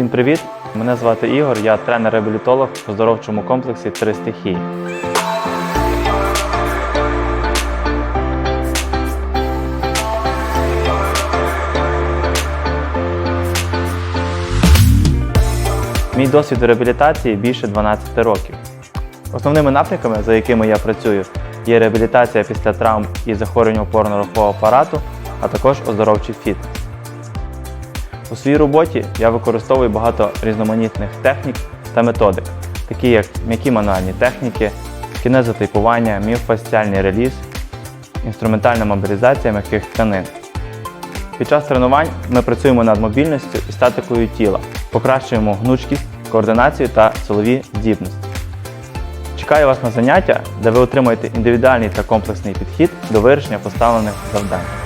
Всім привіт! Мене звати Ігор, я тренер-реабілітолог в оздоровчому комплексі Три стихії. Мій досвід у реабілітації більше 12 років. Основними напрямками, за якими я працюю, є реабілітація після травм і захворювань опорно-рухового апарату, а також оздоровчий фітнес. У своїй роботі я використовую багато різноманітних технік та методик, такі як м'які мануальні техніки, кінезотейпування, міофасціальний реліз, інструментальна мобілізація м'яких тканин. Під час тренувань ми працюємо над мобільністю і статикою тіла, покращуємо гнучкість, координацію та силові здібності. Чекаю вас на заняття, де ви отримаєте індивідуальний та комплексний підхід до вирішення поставлених завдань.